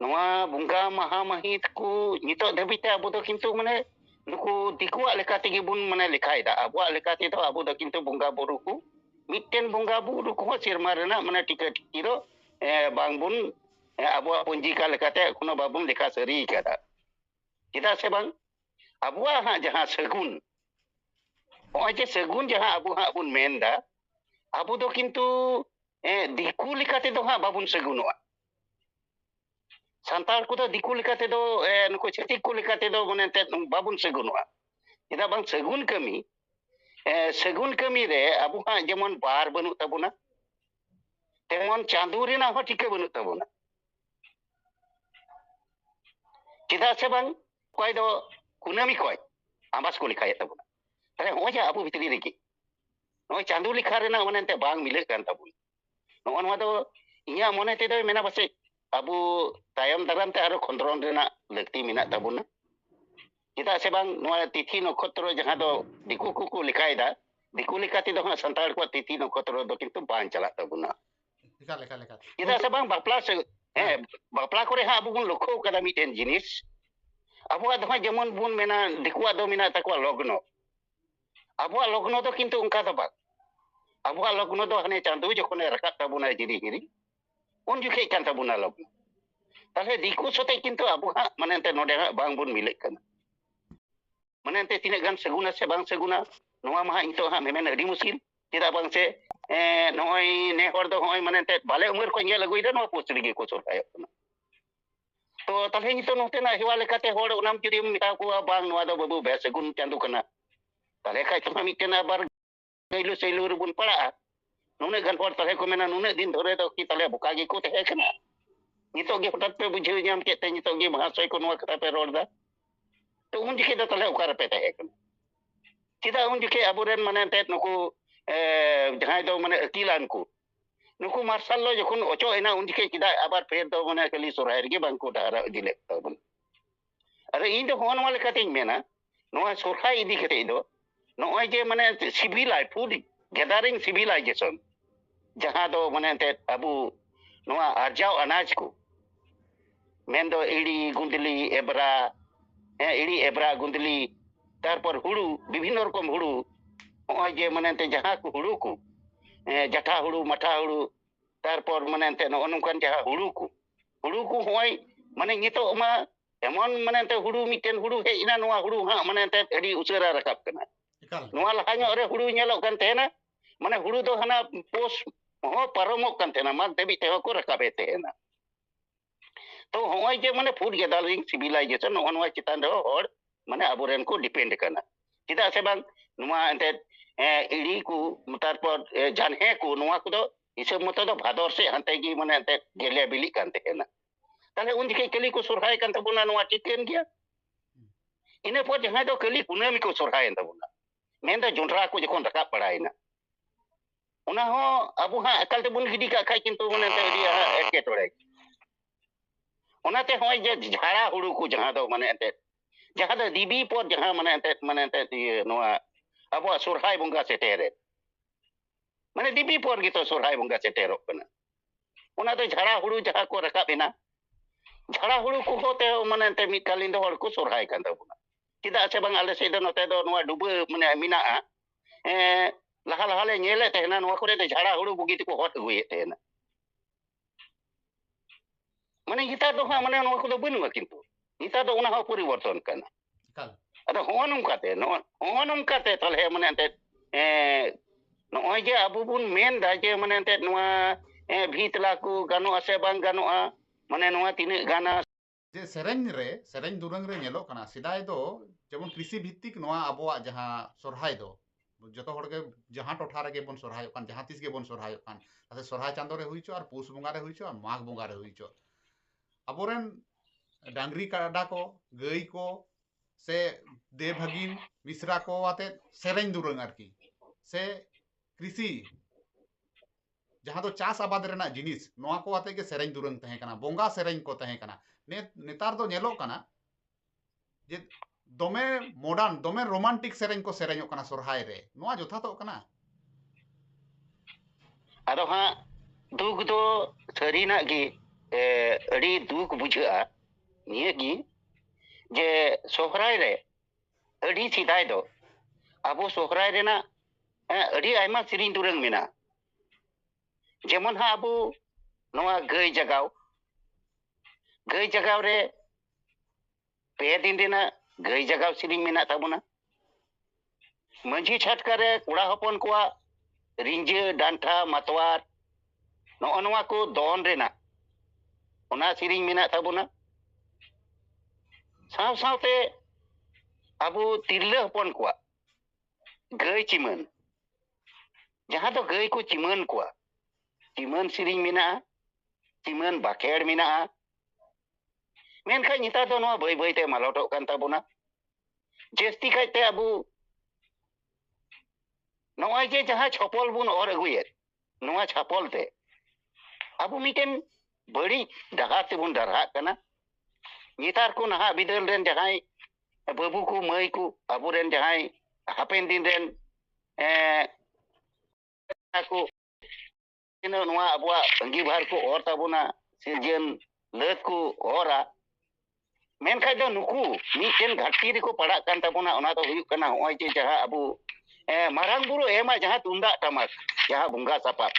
Nua bunga maha mahit ku nyito tapi tak abu tak kintu mana nuku tiku ak lekat tinggi mana lekai dah abu ak lekat itu abu tak kintu bunga buruku Miten bunga buruku ku sirma rena mana tiga tiro eh, bang bun eh, abu ak punji ka lekat ya kuno babun lekat seri kata kita sebang abu ak jahat segun Oh aje segun jahat abu ha pun menda abu tak kintu eh, diku lekat itu ha babun segunua. Santal ᱠᱚᱫᱚ ᱫᱤᱠᱩ ᱞᱮᱠᱟ ᱛᱮᱫᱚ ᱱᱩᱠᱩ ᱪᱷᱟᱹᱛᱤᱠ ᱠᱚ ᱞᱮᱠᱟ ᱛᱮᱫᱚ ᱢᱟᱱᱮ ᱮᱱᱛᱮᱫ ᱵᱟᱵᱚᱱ ᱥᱟᱹᱜᱩᱱᱚᱜᱼᱟ ᱪᱮᱫᱟᱜ ᱵᱟᱝ ᱥᱟᱹᱜᱩᱱ ᱠᱟᱹᱢᱤ ᱥᱟᱹᱜᱩᱱ ᱠᱟᱹᱢᱤ ᱨᱮ ᱟᱵᱚᱣᱟᱜ ᱡᱮᱢᱚᱱ ᱵᱟᱨ ᱵᱟᱹᱱᱩᱜ ᱛᱟᱵᱚᱱᱟ ᱛᱮᱢᱚᱱ ᱪᱟᱸᱫᱳ ᱨᱮᱱᱟᱜ ᱦᱚᱸ ᱴᱷᱤᱠᱟᱹ ᱵᱟᱹᱱᱩᱜ ᱛᱟᱵᱚᱱᱟ ᱪᱮᱫᱟᱜ ᱥᱮ ᱵᱟᱝ ᱚᱠᱚᱭ ᱫᱚ ᱠᱩᱱᱟᱹᱢᱤ ᱠᱷᱚᱡ ᱟᱢᱵᱟᱥ ᱠᱚ ᱞᱮᱠᱷᱟᱭᱮᱫ ᱛᱟᱵᱚᱱᱟ ᱛᱟᱦᱞᱮ ᱱᱚᱜᱼᱚᱭ ᱡᱮ ᱟᱵᱚ ᱵᱷᱤᱛᱨᱤ ᱨᱮᱜᱮ ᱱᱚᱜᱼᱚᱭ ᱪᱟᱸᱫᱳ ᱞᱮᱠᱷᱟ ᱨᱮᱱᱟᱜ ᱢᱟᱱᱮ ᱮᱱᱛᱮ ᱵᱟᱝ ᱢᱤᱞᱟᱹᱜ ᱠᱟᱱ ᱛᱟᱵᱚᱱᱟ ᱱᱚᱜᱼᱚ ᱱᱚᱣᱟ ᱫᱚ ᱤᱧᱟᱹᱜ ᱢᱚᱱᱮ ᱛᱮᱫᱚᱭ ᱢᱮᱱᱟ ᱯᱟᱥᱮᱡ abu tayam taram te aro kontrol rena lekti mina tabuna kita sebang nuara titi kotoro jangan do diku kuku likai da diku likati do santar kuat titi kotoro do kintu ban tabuna lika lika lika kita sebang bapla se eh bapla kore ha abu gun loko kada miten jenis abu ada jemon bun mena dikua dominat mina takwa logno abu logno do kintu ungkata bak abu logno do hane chandu jokone rakat tabuna jiri jiri unjukai kanta bunalok. Tahle diku sotai kinto abu ha manente no dera bang bun milik kan. Manente tine gan seguna se bang seguna noa maha ito ha memen ri musil tida bang se eh, noi nehor do hoi manente bale umur kwenye lagu ida noa pus rigi kuso kayo kuna. To tahle ito no tena hiwa leka te hor unam kiri mita kua bang noa do babu be segun tiandu kana. Tahle kai tama mitena bar gailu seluruh bun para ᱱᱩᱱᱟᱹᱜ ᱜᱟᱞᱯᱟᱨ ᱛᱟᱦᱮᱸ ᱠᱚ ᱢᱮᱱᱟ ᱱᱩᱱᱟᱹᱜ ᱫᱤᱱ ᱫᱷᱚᱨᱮ ᱫᱚ ᱠᱤ ᱛᱟᱞᱮ ᱵᱚᱠᱟ ᱜᱮᱠᱚ ᱛᱟᱦᱮᱸ ᱠᱟᱱᱟ ᱱᱤᱛᱚᱜ ᱜᱮ ᱦᱚᱴᱟᱛ ᱯᱮ ᱵᱩᱡᱷᱟᱹᱣ ᱧᱟᱢ ᱠᱮᱫ ᱛᱮ ᱱᱤᱛᱚᱜ ᱜᱮ ᱢᱚᱦᱟᱥᱚᱭ ᱠᱚ ᱱᱚᱣᱟ ᱠᱟᱛᱷᱟ ᱯᱮ ᱨᱚᱲ ᱫᱟ ᱛᱚ ᱩᱱ ᱡᱚᱠᱷᱮᱡ ᱫᱚ ᱛᱟᱦᱞᱮ ᱚᱠᱟ ᱨᱮᱯᱮ ᱛᱟᱦᱮᱸ ᱠᱟᱱᱟ ᱪᱮᱫᱟᱜ ᱩᱱ ᱡᱚᱠᱷᱮᱡ ᱟᱵᱚᱨᱮᱱ ᱢᱟᱱᱮ ᱮᱱᱛᱮᱫ ᱱᱩᱠᱩ ᱡᱟᱦᱟᱸᱭ ᱫᱚ ᱢᱟᱱᱮ ᱟᱹᱠᱤᱞᱟᱱ ᱠᱚ ᱱᱩᱠᱩ ᱢᱟᱨᱥᱟᱞ ᱞᱚ ᱡᱚᱠᱷᱚᱱ ᱚᱪᱚᱜ ᱮᱱᱟ ᱩᱱ ᱡᱚᱠᱷᱮᱡ ᱪᱮᱫᱟᱜ ᱟᱵᱟᱨ ᱯᱷᱮᱨ ᱫᱚ ᱢᱟᱱᱮ ᱠᱷᱟᱹᱞᱤ ᱥᱚᱨᱦᱟᱭ ᱨᱮᱜᱮ ᱵᱟᱝᱠᱚ ᱰᱟᱦᱟᱨᱟ ᱤᱫᱤ ᱞᱮᱫ ᱛᱟᱵᱚᱱᱟ ᱟᱫᱚ ᱤᱧ ᱫᱚ ᱦᱚᱸᱜᱼᱚ ᱱᱚᱣᱟ ᱞᱮᱠᱟᱛᱤᱧ ᱢᱮᱱᱟ ᱱᱚᱣᱟ ᱥᱚᱨᱦᱟᱭ ᱤᱫᱤ ᱠᱟᱛᱮ ᱫᱚ ᱱᱚᱜᱼᱚᱭ ᱡᱮ ᱢᱟᱱᱮ ᱥᱤᱵᱤᱞᱟᱭ food gathering civilization jaha do manente abu noa arjau anajku mendo ili gundili ebra eh, ili ebra gundili tarpor hulu bibhinno rokom hulu noa je manente jaha ku hulu ku eh, jatha hulu matha hulu tarpor manente no onukan jaha hulu ku hulu ku hoy mane nito ma emon manente hulu miten hulu he ina noa hulu ha manente edi usera rakap kana noa lahanya ore hulu nyelok kan na, mane hulu do hana pos ᱦᱚᱸ ᱯᱟᱨᱚᱢᱚᱜ ᱠᱟᱱ ᱛᱟᱦᱮᱱᱟ ᱢᱟᱜᱽ ᱫᱷᱟᱹᱵᱤᱡ ᱛᱮᱦᱚᱸ ᱠᱚ ᱨᱟᱠᱟᱵᱮᱫ ᱛᱟᱦᱮᱱᱟ ᱛᱚ ᱦᱚᱸᱜᱼᱚᱭ ᱡᱮ ᱢᱟᱱᱮ ᱯᱷᱩᱰ ᱜᱮᱫᱟᱨᱤᱝ ᱥᱤᱵᱤᱞᱟᱭᱡᱮᱥᱚᱱ ᱱᱚᱜᱼᱚ ᱱᱚᱣᱟ ᱪᱮᱛᱟᱱ ᱨᱮᱦᱚᱸ ᱦᱚᱲ ᱢᱟᱱᱮ ᱟᱵᱚᱨᱮᱱ ᱠᱚ ᱰᱤᱯᱮᱱᱰ ᱠᱟᱱᱟ ᱪᱮᱫᱟᱜ ᱥᱮ ᱵᱟᱝ ᱱᱚᱣᱟ ᱮᱱᱛᱮᱫ ᱤᱲᱤ ᱠᱚ ᱛᱟᱨᱯᱚᱨ ᱡᱟᱱᱦᱮ ᱠᱚ ᱱᱚᱣᱟ ᱠᱚᱫᱚ ᱦᱤᱥᱟᱹᱵ ᱢᱚᱛᱚ ᱫᱚ ᱵᱷᱟᱫᱚᱨ ᱥᱮ ᱦᱟᱱᱛᱮ ᱜᱮ ᱢᱟᱱᱮ ᱮᱱᱛᱮᱫ ᱜᱮᱞᱮ ᱵᱤᱞᱤᱜ ᱠᱟᱱ ᱛᱟᱦᱮᱱᱟ ᱛᱟᱦᱞᱮ ᱩᱱ ᱡᱚᱠᱷᱮᱡ ᱠᱟᱹᱞᱤ ᱠᱚ ᱥᱚᱨᱦᱟᱭ ᱠᱟᱱ ᱛᱟᱵᱚᱱᱟ ᱱᱚᱣᱟ ᱴᱷᱤᱠᱟᱹᱱ ᱜᱮᱭᱟ ᱤᱱᱟᱹ ᱯᱚᱨ ᱡᱟᱦᱟᱸᱭ ᱫᱚ ᱠᱟᱹᱞᱤ ᱠᱩᱱᱟᱹᱢᱤ ᱠᱚ ᱥᱚᱨᱦᱟᱭᱮᱱ ᱛᱟᱵᱚᱱᱟ ᱢᱮᱱᱫᱚ ᱡᱚᱸᱰᱨᱟ ᱠᱚ ᱡᱚᱠᱷᱚᱱ ᱨᱟᱠᱟᱵ ᱵᱟᱲᱟᱭᱮᱱᱟ ᱚᱱᱟ ᱦᱚᱸ ᱟᱵᱚ ᱦᱟᱸᱜ ᱮᱠᱟᱞ ᱛᱮᱵᱚᱱ ᱜᱤᱰᱤ ᱠᱟᱜ ᱠᱷᱟᱡ ᱠᱤᱱᱛᱩ ᱢᱟᱱᱮ ᱟᱹᱰᱤ ᱮᱴᱠᱮᱴᱚᱬᱮ ᱚᱱᱟᱛᱮ ᱦᱚᱸᱜᱼᱚᱭ ᱡᱮ ᱡᱷᱟᱲᱟ ᱦᱩᱲᱩ ᱠᱚ ᱡᱟᱦᱟᱸ ᱫᱚ ᱢᱟᱱᱮ ᱮᱱᱛᱮᱫ ᱡᱟᱦᱟᱸ ᱫᱚ ᱫᱤᱵᱤ ᱯᱚᱨ ᱡᱟᱦᱟᱸ ᱢᱟᱱᱮ ᱮᱱᱛᱮᱫ ᱢᱟᱱᱮ ᱮᱱᱛᱮᱫ ᱤᱭᱟᱹ ᱱᱚᱣᱟ ᱟᱵᱚᱣᱟᱜ ᱥᱚᱨᱦᱟᱭ ᱵᱚᱸᱜᱟ ᱥᱮᱴᱮᱨᱮ ᱢᱟᱱᱮ ᱫᱤᱵᱤ ᱯᱚᱨ ᱜᱮᱛᱚ ᱥᱚᱨᱦᱟᱭ ᱵᱚᱸᱜᱟ ᱥᱮᱴᱮᱨᱚᱜ ᱠᱟᱱᱟ ᱚᱱᱟ ᱫᱚ ᱡᱷᱟᱲᱟ ᱦᱩᱲᱩ ᱡᱟᱦᱟᱸ ᱠᱚ ᱨᱟᱠᱟᱵ ᱮᱱᱟ ᱡᱷᱟᱲᱟ ᱦᱩᱲᱩ ᱠᱚᱦᱚᱸ ᱛᱮ ᱢᱟᱱᱮ ᱮᱱᱛᱮ ᱢᱤᱫ ᱠᱟᱞᱤᱱ ᱫᱚ ᱦᱚᱲ ᱠᱚ ᱥᱚᱨᱦᱟᱭ ᱠᱟᱱ ᱛᱟᱵᱚᱱᱟ ᱪᱮᱫᱟᱜ ᱥᱮ ᱵᱟᱝ ᱟᱞᱮ ᱥᱮᱫ ᱫᱚ ᱱᱚᱛᱮ ᱫᱚ ᱱᱚᱣᱟ ᱰᱩᱵᱟᱹ ᱢᱟᱱᱮ ᱢᱮᱱᱟᱜᱼᱟ lahal hal yang ngelih tehna nuwa kure teh jara gue tehna mana kita tuh mana nuwa kudo bunuh makin tuh kita tuh unah aku perubahan kana ada hongonum kate nuwa hongonum kate talhe mana ente eh nuwa aja abu pun main dah aja mana ente eh bhit ganu asebang ganu a mana nuwa tini gana jadi sereng re sereng durang re nyelok kana sidai itu, jemun krisi bhitik nuwa abu aja ha sorhai do ᱡᱚᱛᱚ ᱦᱚᱲ ᱜᱮ ᱡᱟᱦᱟᱸ ᱴᱚᱴᱷᱟ ᱨᱮᱜᱮ ᱵᱚᱱ ᱥᱚᱨᱦᱟᱭᱚᱜ ᱠᱟᱱ ᱡᱟᱦᱟᱸ ᱛᱤᱥ ᱜᱮᱵᱚᱱ ᱥᱚᱨᱦᱟᱭᱚᱜ ᱠᱟᱱ ᱛᱟᱦᱞᱮ ᱥᱚᱨᱦᱟᱭ ᱪᱟᱸᱫᱳ ᱨᱮ ᱦᱩᱭ ᱦᱚᱪᱚᱜ ᱟᱨ ᱯᱩᱥ ᱵᱚᱸᱜᱟ ᱨᱮ ᱦᱩᱭ ᱦᱚᱪᱚᱜ ᱟᱨ ᱢᱟᱜᱽ ᱵᱚᱸᱜᱟ ᱨᱮ ᱦᱩᱭ ᱦᱚᱪᱚᱜ ᱟᱵᱚᱨᱮᱱ ᱰᱟᱝᱨᱤ ᱠᱟᱰᱟ ᱠᱚ ᱜᱟᱹᱭ ᱠᱚ ᱥᱮ ᱫᱮ ᱵᱷᱟᱹᱜᱤᱱ ᱢᱤᱥᱨᱟ ᱠᱚ ᱟᱛᱮ ᱥᱮᱨᱮᱧ ᱫᱩᱨᱟᱹᱝ ᱟᱨᱠᱤ ᱥᱮ कृषि जहाँ तो चास आबाद जिनिस को सेरें दुरंग बंगा सेरें को नेतार दो जे ᱫᱚᱢᱮ ᱢᱚᱰᱟᱨᱱ ᱫᱚᱢᱮ ᱨᱳᱢᱟᱱᱴᱤᱠ ᱥᱮᱨᱮᱧ ᱠᱚ ᱥᱮᱨᱮᱧᱚᱜ ᱠᱟᱱᱟ ᱥᱚᱨᱦᱟᱭ ᱨᱮ ᱱᱚᱣᱟ ᱡᱚᱛᱷᱟᱛᱚᱜ ᱠᱟᱱᱟ ᱟᱫᱚ ᱦᱟᱸᱜ ᱫᱩᱠ ᱫᱚ ᱥᱟᱹᱨᱤᱱᱟᱜ ᱜᱮ ᱟᱹᱰᱤ ᱫᱩᱠ ᱵᱩᱡᱷᱟᱹᱜᱼᱟ ᱱᱤᱭᱟᱹᱜᱮ ᱡᱮ ᱥᱚᱦᱨᱟᱭ ᱨᱮ ᱟᱹᱰᱤ ᱥᱮᱫᱟᱭ ᱫᱚ ᱟᱵᱚ ᱥᱚᱦᱨᱟᱭ ᱨᱮᱱᱟᱜ ᱟᱹᱰᱤ ᱟᱭᱢᱟ ᱥᱮᱨᱮᱧ ᱫᱩᱨᱟᱹᱝ ᱢᱮᱱᱟᱜᱼᱟ ᱡᱮᱢᱚᱱ ᱦᱟᱸᱜ ᱟᱵᱚ ᱱᱚᱣᱟ ᱜᱟᱹᱭ ᱡᱟᱜᱟᱣ ᱜᱟᱹᱭ ᱡᱟᱜᱟᱣ ᱨᱮ ᱯᱮ ᱫᱤᱱ ᱨᱮᱱᱟᱜ ᱜᱟᱹᱭ ᱡᱟᱜᱟᱣ ᱥᱤᱨᱤᱧ ᱢᱮᱱᱟᱜ ᱛᱟᱵᱚᱱᱟ ᱢᱟᱹᱡᱷᱤ ᱪᱷᱟᱴᱠᱟᱨᱮ ᱠᱚᱲᱟ ᱦᱚᱯᱚᱱ ᱠᱚᱣᱟᱜ ᱨᱤᱸᱡᱷᱟᱹ ᱰᱟᱱᱴᱟ ᱢᱟᱛᱣᱟᱨ ᱱᱚᱜᱼᱚ ᱱᱚᱣᱟ ᱠᱚ ᱫᱚᱱ ᱨᱮᱱᱟᱜ ᱚᱱᱟ ᱥᱤᱨᱤᱧ ᱢᱮᱱᱟᱜ ᱛᱟᱵᱚᱱᱟ ᱥᱟᱶ ᱥᱟᱶᱛᱮ ᱟᱵᱚ ᱛᱤᱨᱞᱟᱹ ᱦᱚᱯᱚᱱ ᱠᱚᱣᱟᱜ ᱜᱟᱹᱭ ᱪᱤᱢᱟᱹᱱ ᱡᱟᱦᱟᱸ ᱫᱚ ᱜᱟᱹᱭ ᱠᱚ ᱪᱤᱢᱟᱹᱱ ᱠᱚᱣᱟ ᱪᱤᱢᱟᱹᱱ ᱥᱤᱨᱤᱧ ᱢᱮᱱᱟᱜᱼᱟ ᱪᱤᱢᱟᱹᱱ ᱵᱟᱠᱷᱮᱲ ᱢᱮᱱᱟᱜᱼᱟ Menkai nyita do noa bai bai te malotok kan tabuna. Jesti kai te abu. Noa je jaha chapol bun or aguyer. Noa chapol te. Abu miten bari dahat bun darha kana. Nyitar ku naha bidal den jahai. Babu ku mai ku abu den jahai. Hapen din den. Eh. Aku. Ini noa abu a. Anggi bar ku or tabuna. Sejen. Lekku ora ᱢᱮᱱᱠᱷᱟᱱ ᱫᱚ ᱱᱩᱠᱩ ᱢᱤᱫᱴᱮᱱ ᱜᱷᱟᱴᱛᱤ ᱨᱮᱠᱚ ᱯᱟᱲᱟᱜ ᱠᱟᱱ ᱛᱟᱵᱚᱱᱟ ᱚᱱᱟ ᱫᱚ ᱦᱩᱭᱩᱜ ᱠᱟᱱᱟ ᱱᱚᱜᱼᱚᱭ ᱡᱮ ᱡᱟᱦᱟᱸ ᱟᱵᱚ ᱢᱟᱨᱟᱝ ᱵᱩᱨᱩ ᱮᱢᱟ ᱡᱟᱦᱟᱸ ᱛᱩᱢᱫᱟᱜ ᱴᱟᱢᱟᱠ ᱡᱟᱦᱟᱸ ᱵᱚᱸᱜᱟ ᱥᱟᱯᱟᱵ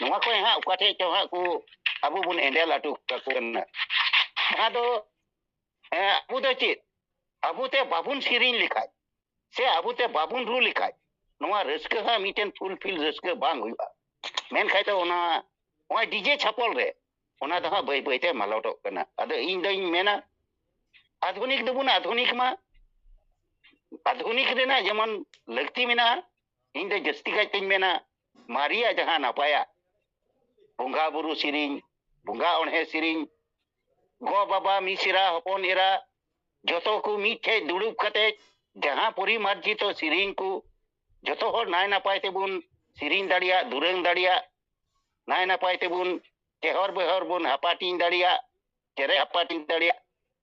ᱱᱚᱣᱟ ᱠᱚ ᱦᱟᱸᱜ ᱚᱠᱟ ᱴᱷᱮᱡ ᱪᱚ ᱦᱟᱸᱜ ᱠᱚ ᱟᱵᱚ ᱵᱚᱱ ᱮᱸᱰᱮ ᱞᱟᱹᱴᱩ ᱠᱟᱠᱚ ᱠᱟᱱᱟ ᱡᱟᱦᱟᱸ ᱫᱚ ᱟᱵᱚ ᱫᱚ ᱪᱮᱫ ᱟᱵᱚᱛᱮ ᱵᱟᱵᱚᱱ ᱥᱮᱨᱮᱧ ᱞᱮᱠᱷᱟᱡ ᱥᱮ ᱟᱵᱚᱛᱮ ᱵᱟᱵᱚᱱ ᱨᱩ ᱞᱮᱠᱷᱟᱡ ᱱᱚᱣᱟ ᱨᱟᱹᱥᱠᱟᱹ ᱦᱟᱸᱜ ᱢᱤᱫᱴᱮᱱ ᱯᱷᱩᱞᱯᱷᱤᱞ ᱨᱟᱹᱥᱠᱟᱹ ᱵᱟᱝ ᱦᱩᱭᱩᱜᱼᱟ ᱢᱮᱱᱠᱷᱟᱱ ᱫᱚ ᱚᱱᱟ ᱱᱚᱜᱼᱚᱭ ᱰᱤᱡᱮ ᱪᱷᱟᱯᱚᱞ ᱨᱮ ᱚᱱᱟ ᱫᱚ ᱦᱟᱸᱜ ᱵᱟᱹᱭ ᱵᱟᱹᱭᱛᱮ ᱢᱟᱞᱚᱴᱚᱜ ᱠᱟᱱᱟ ᱟᱫᱚ ᱤᱧ ᱫᱚᱧ ᱢᱮᱱᱟ आधुनिक दबुन आधुनिक मा आधुनिक देना जमन लगती मिना इंदे जस्ती का चिंग मिना मारिया जहाँ ना पाया बुंगा बुरु सिरिंग बुंगा उन्हें सिरिंग गो बाबा मिसिरा होपोन इरा जोतो कु मीठे दुडुप कते जहाँ पुरी मर्जी तो सिरिंग कु जोतो हो ना ना पाए ते बुन सिरिंग दड़िया दुरंग दड़िया ना ना पाए ते बुन केहर बेहर बुन हपाटीन दड़िया केरे हपाटीन दड़िया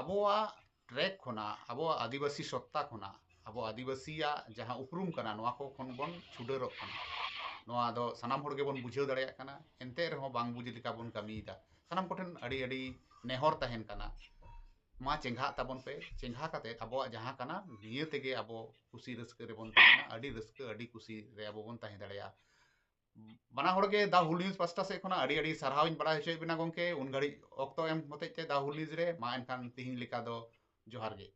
ᱟᱵᱚᱣᱟᱜ ᱴᱨᱮᱠ ᱠᱷᱚᱱᱟᱜ ᱟᱵᱚᱣᱟᱜ ᱟᱹᱫᱤᱵᱟᱹᱥᱤ ᱥᱚᱛᱛᱟ ᱠᱷᱚᱱᱟᱜ ᱟᱵᱚ ᱟᱹᱫᱤᱵᱟᱹᱥᱤᱭᱟᱜ ᱡᱟᱦᱟᱸ ᱩᱯᱨᱩᱢ ᱠᱟᱱᱟ ᱱᱚᱣᱟ ᱠᱚ ᱠᱷᱚᱱ ᱵᱚᱱ ᱪᱷᱩᱰᱟᱹᱨᱚᱜ ᱠᱟᱱᱟ ᱱᱚᱣᱟ ᱫᱚ ᱥᱟᱱᱟᱢ ᱦᱚᱲ ᱜᱮᱵᱚᱱ ᱵᱩᱡᱷᱟᱹᱣ ᱫᱟᱲᱮᱭᱟᱜ ᱠᱟᱱᱟ ᱮᱱᱛᱮ ᱨᱮᱦᱚᱸ ᱵᱟᱝ ᱵᱩᱡᱽ ᱞᱮᱠᱟ ᱵᱚᱱ ᱠᱟᱹᱢᱤᱭᱮᱫᱟ ᱥᱟᱱᱟᱢ ᱠᱚᱴᱷᱮᱱ ᱟᱹᱰᱤ ᱟᱹᱰᱤ ᱱᱮᱦᱚᱨ ᱛᱟᱦᱮᱱ ᱠᱟᱱᱟ ᱢᱟ ᱪᱮᱸᱜᱷᱟᱜ ᱛᱟᱵᱚᱱ ᱯᱮ ᱪᱮᱸᱜᱷᱟ ᱠᱟᱛᱮᱫ ᱟᱵᱚᱣᱟᱜ ᱡᱟᱦᱟᱸ ᱠᱟᱱᱟ ᱱᱤᱭᱟᱹ ᱛᱮᱜᱮ ᱟᱵᱚ ᱠᱩᱥᱤ ᱨᱟᱹᱥᱠᱟᱹ ᱨᱮᱵᱚᱱ ᱛᱟᱦᱮᱱᱟ ᱟᱹᱰᱤ ᱨᱟᱹᱥᱠᱟᱹ ᱟᱹᱰᱤ ᱠᱩᱥᱤ ᱨᱮ ᱟᱵᱚ ᱵᱚᱱ ᱛᱟᱦᱮᱸ ᱫᱟᱲᱮᱭᱟᱜᱼᱟ ᱵᱟᱱᱟ ᱦᱚᱲ ᱜᱮ ᱫᱟ ᱦᱩᱞ ᱱᱤᱭᱩᱡ ᱯᱟᱥᱴᱟ ᱥᱮᱫ ᱠᱷᱚᱱᱟᱜ ᱟᱹᱰᱤ ᱟᱹᱰᱤ ᱥᱟᱨᱦᱟᱣᱤᱧ ᱵᱟᱲᱟᱭ ᱦᱚᱪᱚᱭᱮᱫ ᱵᱮᱱᱟ ᱜᱚᱢᱠᱮ ᱩᱱ ᱜᱷᱟᱹᱲᱤᱡ ᱚᱠᱛᱚ ᱮᱢ ᱦᱚᱛᱮᱡ ᱛᱮ ᱫᱟ ᱦᱩᱞ ᱱᱤᱭᱩᱡ ᱨᱮ ᱢᱟ ᱮᱱᱠᱷᱟᱱ ᱛᱤᱦᱤᱧ ᱞᱮᱠᱟ ᱫᱚ ᱡᱚᱦᱟᱨ ᱜᱮ